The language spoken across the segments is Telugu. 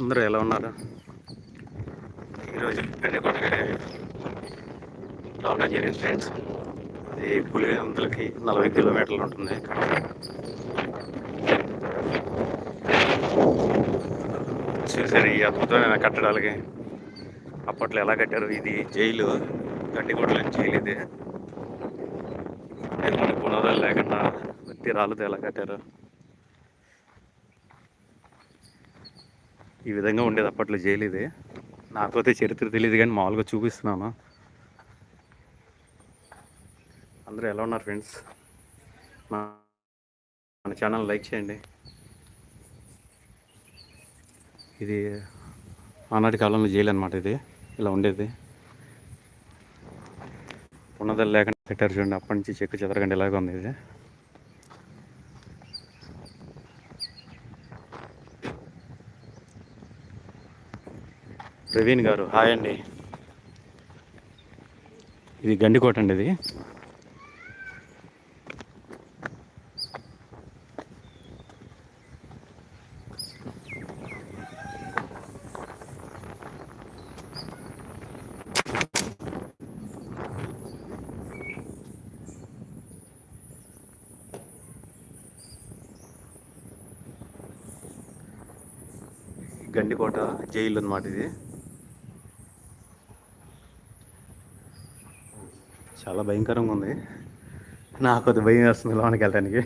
అందరూ ఎలా ఉన్నారు? ఈరోజు పెళ్ళికొండకి రావడం జరిగింది ఫ్రెండ్స్. అది పులివెందులకి నలభై కిలోమీటర్లు ఉంటుంది. చూసారు ఈ అద్భుతమైన కట్టడాలకి? అప్పట్లో ఎలా కట్టారు? ఇది జైలు. గడ్డిగూడలో జైలు ఇది. ఎలాంటి పునాదాలు లేకుండా వ్యక్తి రాళ్ళతో ఎలా కట్టారు? ఈ విధంగా ఉండేది. అప్పట్లో జైలు ఇది. నాకైతే చరిత్ర తెలియదు కానీ మామూలుగా చూపిస్తున్నాను. అందరూ ఎలా ఉన్నారు ఫ్రెండ్స్? నా మన ఛానల్ లైక్ చేయండి. ఇది ఆనాటి కాలంలో జైలు అనమాట ఇది. ఇలా ఉండేది. ఉన్నదలు లేకుండా పెట్టారు చూడండి. అప్పటి నుంచి చెక్కు చెదరగండి. ఇలాగ ఉంది ఇది. ప్రవీణ్ గారు హాయ్ అండి. ఇది గండికోట అండి ఇది. గండికోట జైలు అన్నమాట ఇది. చాలా భయంకరంగా ఉంది. నాకు అది భయం వేస్తుంది లోనికి వెళ్ళడానికి.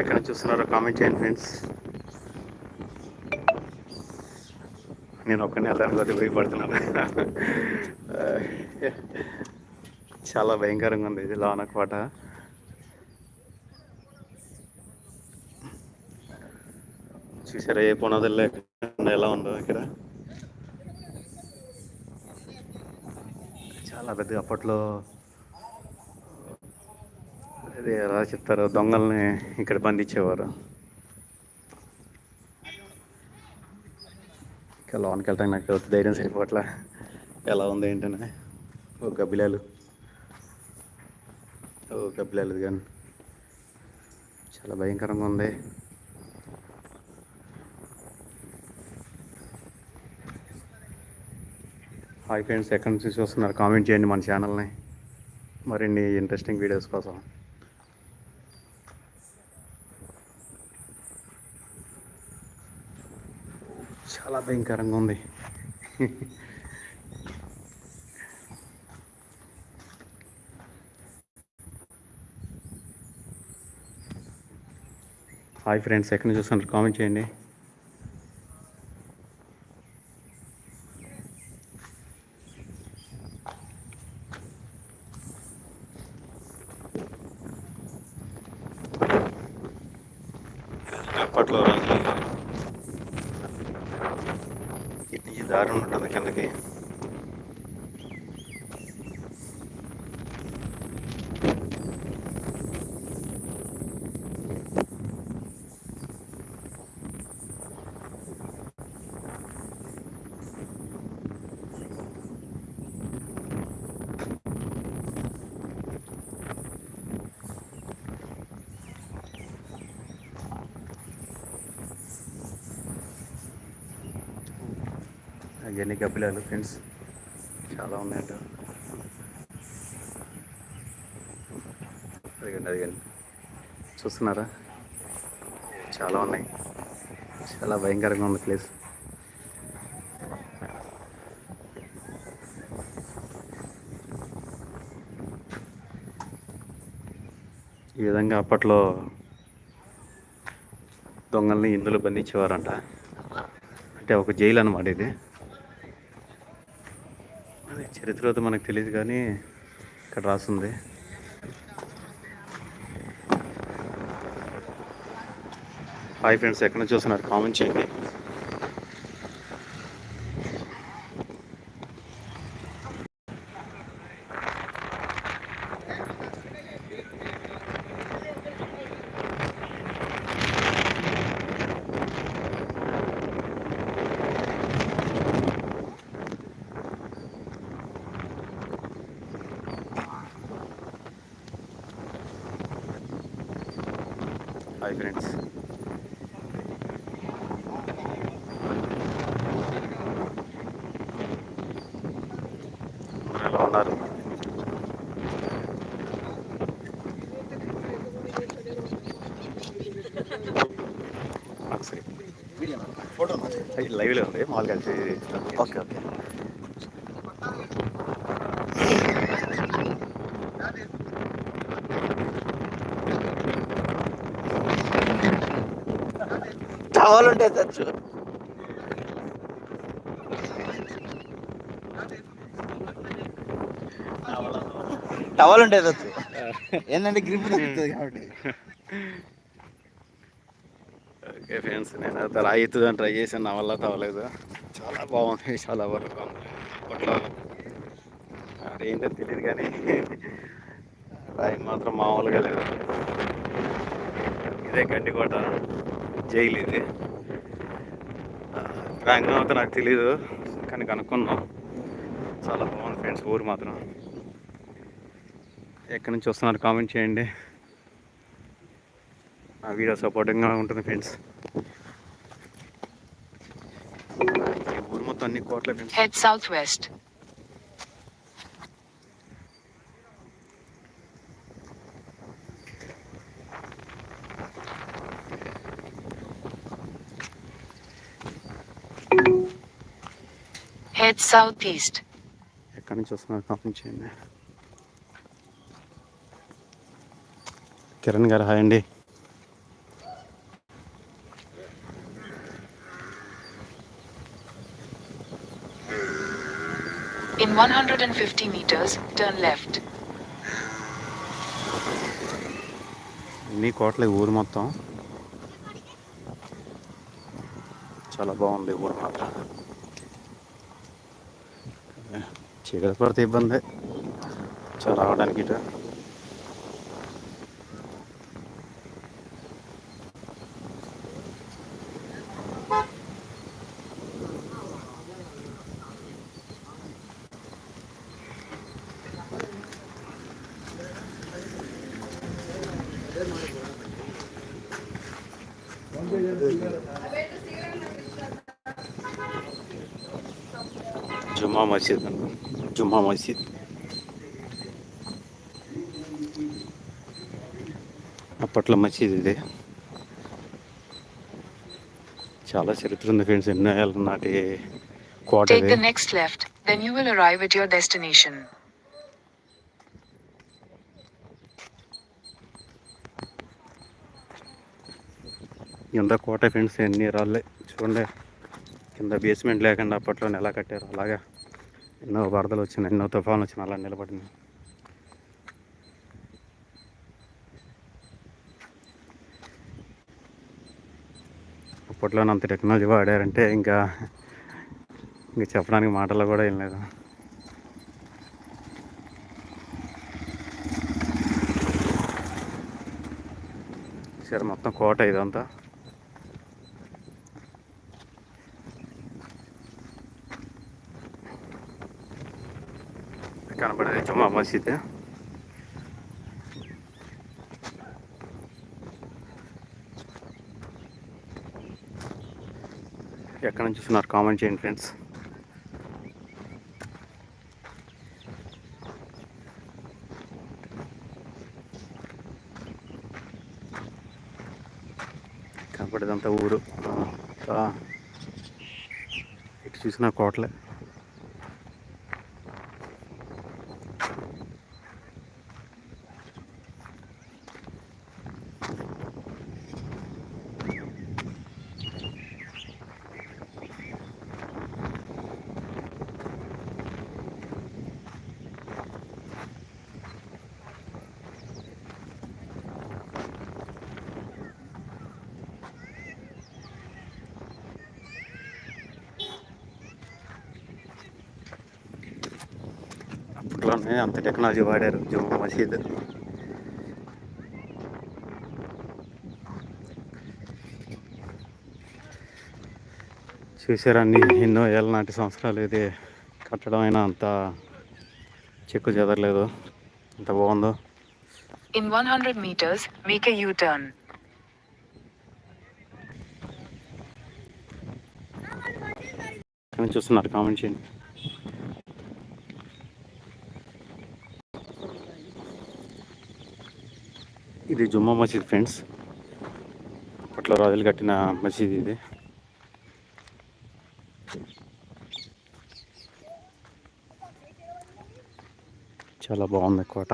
ఎక్కడ చూస్తున్నారో కామెంట్ చేయండి ఫ్రెండ్స్ నేను ఒక్కనే వెళ్ళడానికి అది భయపడుతున్నాను. చాలా భయంకరంగా ఉంది ఇది లోన కోట చూసారా? ఏ పునాదులు లేకుండా ఎలా ఉందో ఇక్కడ. చాలా పెద్ద అప్పట్లో అదే ఎలా చెప్తారు దొంగల్ని ఇక్కడ బంధించేవారు. ఇంకా లోనికి వెళ్తాను నాకు ధైర్యం సరిపోవట్లా. ఎలా ఉంది ఏంటనే. ఓ గబ్బిలాలు. ఓ గబ్బిలాలు కానీ. చాలా భయంకరంగా ఉంది. హాయ్ ఫ్రెండ్స్ ఎక్కడి నుంచి చూస్తున్నారు? కామెంట్ చేయండి మన ఛానల్ని. మరిన్ని ఇంట్రెస్టింగ్ వీడియోస్ కోసం. చాలా భయంకరంగా ఉంది. హాయ్ ఫ్రెండ్స్ ఎక్కడి నుంచి చూస్తున్నారు? కామెంట్ చేయండి అప్పట్లో రోజుల్లో ఈ దారి ఉంటుంది కిందకి ఇవన్నీ గబ్బిలాలు ఫ్రెండ్స్. చాలా ఉన్నాయంట. అదిగండి అదిగండి. చూస్తున్నారా? చాలా ఉన్నాయి. చాలా భయంకరంగా ఉంది ప్లేస్. ఈ విధంగా అప్పట్లో దొంగల్ని ఇందులో బంధించేవారంట. అంటే ఒక జైలు అనమాట ఇది. అది చరిత్ర అయితే మనకు తెలియదు కానీ ఇక్కడ రాసింది. హాయ్ ఫ్రెండ్స్ ఎక్కడ నుంచి చూస్తున్నారు కామెంట్ చేయండి. Hi friends. ఎలా ఉన్నారు? లైవ్లో ఉంది. మామూలుగా ఓకే ఓకే కావాలంటే తెచ్చు టవల్ ఉంటే తెచ్చు ఏంటంటే గ్రిప్ తగ్గుతుంది కాబట్టి. ఓకే ఫ్రెండ్స్ నేను అయితే రాయి ట్రై చేశాను. నా వల్ల తవ్వలేదు. చాలా బాగుంది చాలా వరకు ఏంటో అదేంటో తెలియదు కానీ రాయి మాత్రం మామూలుగా లేదు. ఇదే గండికోట జైలు ఇది. ప్రాంగణం అయితే నాకు తెలియదు కానీ కనుక్కున్నాం. చాలా బాగుంది ఫ్రెండ్స్ ఊరు మాత్రం. ఎక్కడి నుంచి వస్తున్నారు కామెంట్ చేయండి. నా వీడియో సపోర్టింగ్గా ఉంటుంది ఫ్రెండ్స్. ఊరు మొత్తం అన్ని కోట్ల ఫ్రెండ్స్. Head southeast. ఎక్కడి నుంచి వస్తున్నారు? కామెంట్ చేయండి కిరణ్ గారు హాయ్ అండి. In 150 meters, turn left. అన్ని కోట్ల ఊరు మొత్తం. చాలా బాగుంది ఊరు మాత్రం. చీకటి పడితే ఇబ్బంది చాలా రావడానికి ఇటు. జుమా మసీద్ అన్న జుమ్మా మసీద్ అప్పట్లో మసీద్ ఇది చాలా చరిత్ర ఉంది ఫ్రెండ్స్ ఎన్నో ఏళ్ళ నాటి కోట next left, then you will arrive at your destination. కింద కోట ఫ్రెండ్స్ ఎన్ని రాళ్ళే చూడండి. కింద బేస్మెంట్ లేకుండా అప్పట్లో ఎలా కట్టారు అలాగా. ఎన్నో వరదలు వచ్చినాయి ఎన్నో తుఫాన్లు వచ్చినాయి అలా నిలబడింది. అప్పట్లో అంత టెక్నాలజీ వాడారంటే ఇంకా ఇంకా చెప్పడానికి మాటలు కూడా ఏం లేదు. సరే మొత్తం కోట ఇదంతా కనపడేది జుమ్మా మసీద్ ఎక్కడ నుంచి చూస్తున్నారు కామెంట్ చేయండి ఫ్రెండ్స్ కనపడేదంతా ఊరు ఇటు చూసిన కోటలే లోపల ఉన్నాయి అంత టెక్నాలజీ వాడారు జుమ్మా మసీద్. చూసారాన్ని ఎన్నో ఏళ్ళ నాటి సంవత్సరాలు ఇది. కట్టడం అయినా అంత చెక్కు చెదరలేదు. అంత బాగుందో. ఇన్ వన్ హండ్రెడ్ మీటర్స్ మీక్ యూ టర్న్ కానీ చూస్తున్నారు కామెంట్ చేయండి. ఇది జుమ్మా మసీద్ ఫ్రెండ్స్. అప్పట్లో రాజులు కట్టిన మసీద్ ఇది. చాలా బాగుంది కోట.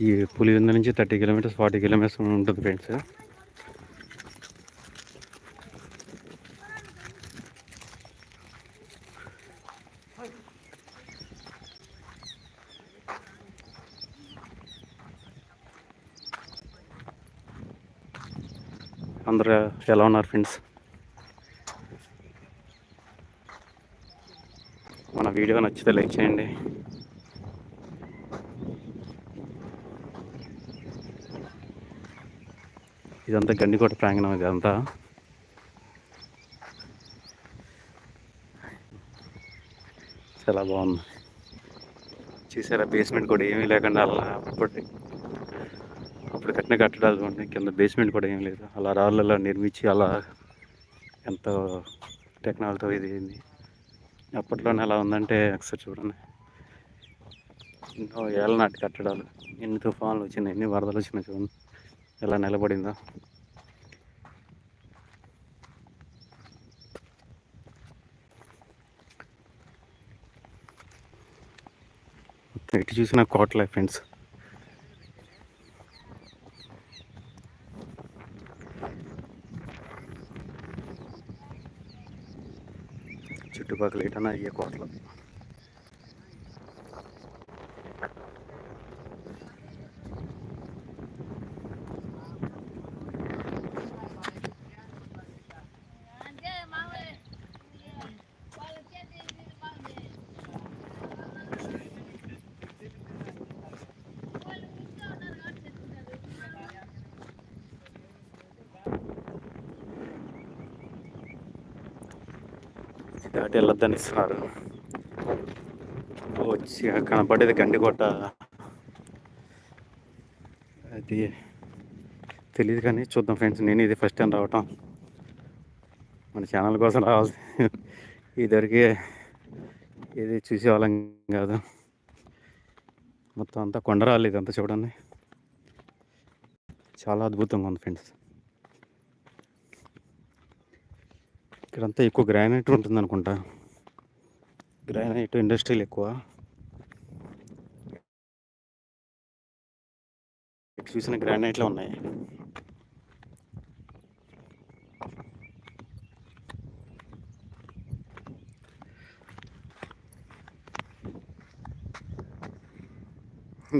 ఈ పులివెందు నుంచి థర్టీ కిలోమీటర్స్ ఫార్టీ కిలోమీటర్స్ ఉంటుంది ఫ్రెండ్స్. అందరు ఎలా ఉన్నారు ఫ్రెండ్స్ మన వీడియో నచ్చితే లైక్ చేయండి. ఇదంతా గండికోట ప్రాంగణం ఇదంతా. చాలా బాగుంది. చూసారా బేస్మెంట్ కూడా ఏమీ లేకుండా అలా అప్పటి కట్టిన కట్టడాలు చూడండి కింద బేస్మెంట్ కూడా ఏం లేదు. అలా రాళ్ళలో నిర్మించి అలా ఎంతో టెక్నాలజీతో ఇది అయింది. అప్పట్లోనే ఎలా ఉందంటే ఒకసారి చూడండి. ఎన్నో ఏళ్ళ నాటి కట్టడాలు. ఎన్ని తుఫాన్లు వచ్చినాయి ఎన్ని వరదలు వచ్చినాయి చూడండి. ఎలా నిలబడిందో. ఇటు ఎటు చూసిన కోటలే ఫ్రెండ్స్ చుట్టుపక్కల ఎటన్నా అయ్యే కోటలు దాటి వెళ్ళొద్దని ఇస్తున్నారు. వచ్చి కనపడేది గండికోట అది తెలియదు కానీ చూద్దాం ఫ్రెండ్స్. నేను ఇది ఫస్ట్ టైం రావటం. మన ఛానల్ కోసం రావాల్సి ఇదివరకే ఏది చూసేవాళ్ళం కాదు. మొత్తం అంతా కొండరాలి ఇదంతా చూడండి. చాలా అద్భుతంగా ఉంది ఫ్రెండ్స్. ఇక్కడంతా ఎక్కువ గ్రానైట్ ఉంటుంది అనుకుంటా గ్రానైట్ ఇండస్ట్రీలు ఎక్కువ. చూసిన గ్రానైట్లో ఉన్నాయి.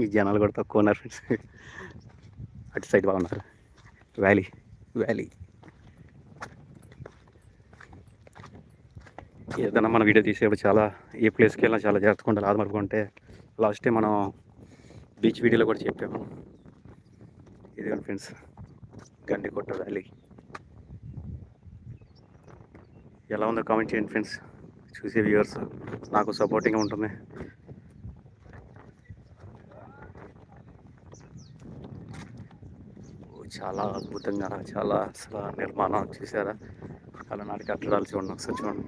ఈ జనాలు కూడా తక్కువ ఉన్నారు. ఫ్రెండ్స్ అటు సైడ్ బాగున్నారు. వ్యాలీ. వ్యాలీ. ఏదైనా మన వీడియో తీసేప్పుడు చాలా ఏ ప్లేస్కి వెళ్ళినా చాలా జాగ్రత్తగా ఉండాలి. ఆదమరుకుంటే లాస్ట్ టైం మనం బీచ్ వీడియోలో కూడా చెప్పాము. ఇది ఫ్రెండ్స్ గండికొట్ట వ్యాలీ ఎలా ఉందో కామెంట్ చేయండి ఫ్రెండ్స్. చూసే వ్యూవర్స్ నాకు సపోర్టింగ్గా ఉంటుంది. ఓ, చాలా అద్భుతంగా చాలా అసలు నిర్మాణం చూసారా అలనాటి కట్టడాలు చూడండి ఒకసారి చూడండి.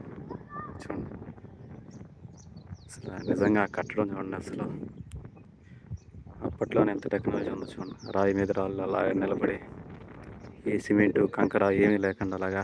చూడండి. అసలు నిజంగా కట్టడం చూడండి అసలు. అప్పట్లోనే ఎంత టెక్నాలజీ ఉందో చూడండి. రాయి మీద రాళ్ళు అలాగే నిలబడి ఏ సిమెంటు కంకర ఏమీ లేకుండా అలాగా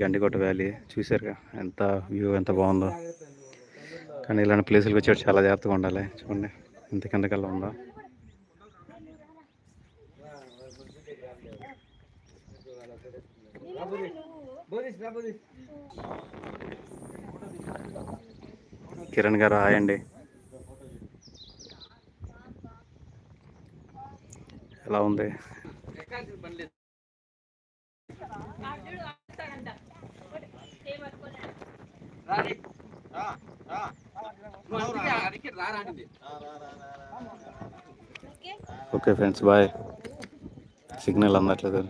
గండికోట వ్యాలీ చూసారుగా ఎంత వ్యూ ఎంత బాగుందో. కానీ ఇలాంటి ప్లేసులకు వచ్చేటప్పుడు చాలా జాగ్రత్తగా ఉండాలి. చూడండి ఎంత కిందకల్లా ఉందో. కిరణ్ గారు రాయండి ఎలా ఉంది? Okay friends bye. సిగ్నల్ అందట్లేదు.